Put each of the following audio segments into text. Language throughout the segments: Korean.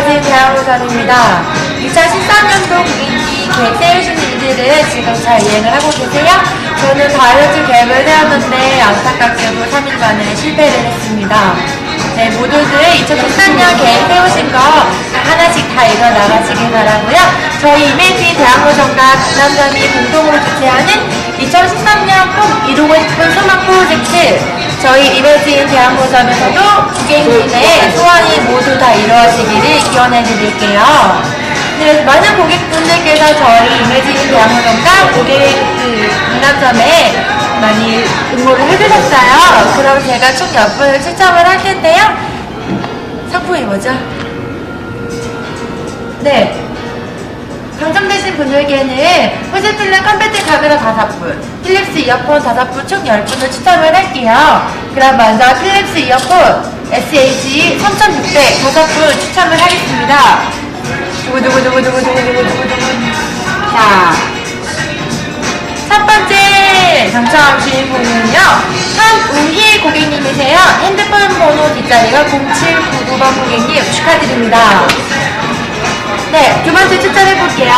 축하드립니다. 2013년도 고객님 계획 세우신 일들을 지금 잘 이행을 하고 계세요? 저는 다이어트 계획을 세웠는데 안타깝게도 3일 만에 실패를 했습니다. 네, 모두들 2013년 계획 세우신 거 하나씩 다 이뤄 나가시길 바라고요. 저희 이메이지 대학로정과 강남점이 공동으로 주최하는 2013년 꼭 이루고 싶은 소망 프로젝트 저희 이메이지 대학로점에서도 고객님의 소원이 모두 다 이루어지기를 기원해 드릴게요. 네, 많은 고객분들께서 저희 이메이지 대학로점과 고객 그 강남점에 많이 응모를 해주셨어요. 그럼 제가 총몇 분을 추첨을 할 텐데요. 상품이 뭐죠? 네. 당첨되신 분들께는 호지필름 컴팩트 카메라 5분, 필립스 이어폰 5분, 총 10분을 추첨을 할게요. 그럼 먼저 필립스 이어폰 SH 3600 5분 추첨을 하겠습니다. 두구두구두구두구두구두구두구. 자, 첫 번째 당첨하신 분은요, 한우희 고객님이세요. 핸드폰 번호 뒷자리가 0799번 고객님 축하드립니다. 네, 두 번째 추천해 볼게요.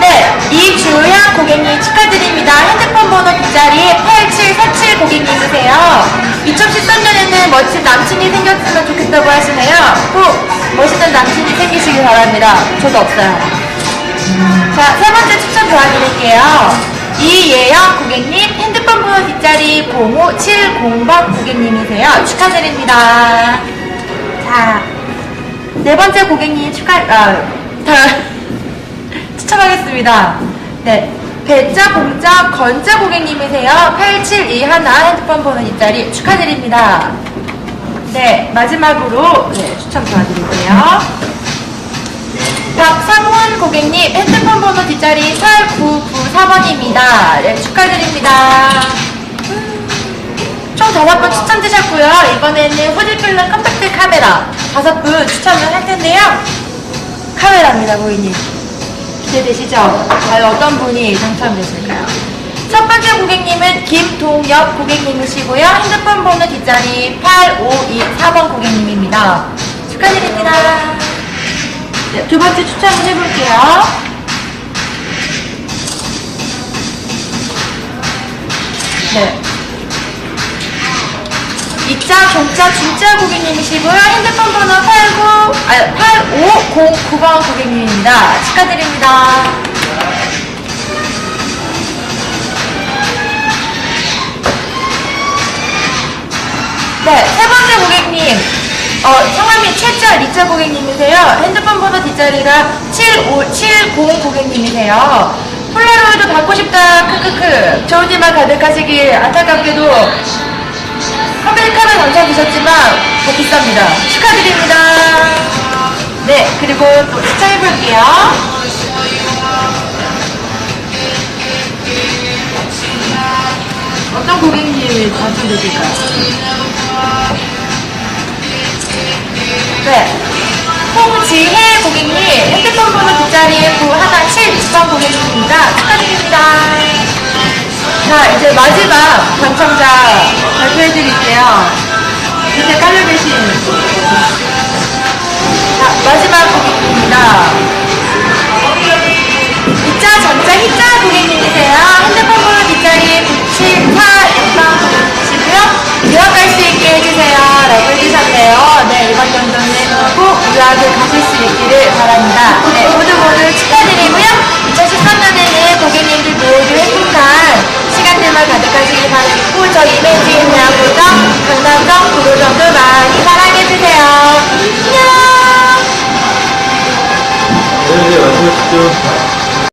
네, 이주영 고객님 축하드립니다. 핸드폰 번호 뒷자리 8747 고객님이세요. 2013년에는 멋진 남친이 생겼으면 좋겠다고 하시네요. 꼭 멋있는 남친이 생기시길 바랍니다. 저도 없어요. 자, 세 번째 추천 도와드릴게요. 이예영 고객님, 핸드폰 번호 뒷자리 0570번 고객님이세요. 축하드립니다. 자, 네 번째 고객님 축하, 아, 다, 추첨하겠습니다. 네. 배자 공자 건자 고객님이세요. 8721 핸드폰 번호 뒷자리 축하드립니다. 네, 마지막으로 네, 추첨 도와드릴게요. 박상훈 고객님 핸드폰 번호 뒷자리 8994번입니다. 네, 축하드립니다. 총 다섯 분 추천되셨고요. 이번에는 후지필름 컴팩트 카메라 다섯 분 추첨을 할 텐데요. 카메라입니다, 고객님. 기대되시죠? 과연 어떤 분이 당첨되실까요? 첫 번째 고객님은 김동엽 고객님이시고요. 핸드폰 번호 뒷자리 8524번 고객님입니다. 축하드립니다. 네, 두 번째 추첨을 해볼게요. 네. 이자 종자 진짜 고객님이시고요. 핸드폰 번호 89, 아, 8509번 고객님입니다. 축하드립니다. 네, 세 번째 고객님. 어, 성함이 최자 리자 고객님이세요. 핸드폰 번호 뒷자리가 7570 고객님이세요. 폴라로이드 받고 싶다. 크크크. 좋은 일만 가득하시길 안타깝게도 컴퓨터카메라 당첨되셨지만 더 비쌉니다. 축하드립니다. 네, 그리고 또 추천해볼게요. 어떤 고객님이 당첨되실까요? 네. 홍지혜 고객님, 핸드폰 번호 뒷자리에 9176번 고객님입니다. 축하드립니다. 자, 이제 마지막 당첨자 발표해드릴게요. 밑에 깔려 계신. 자, 마지막 고객님입니다.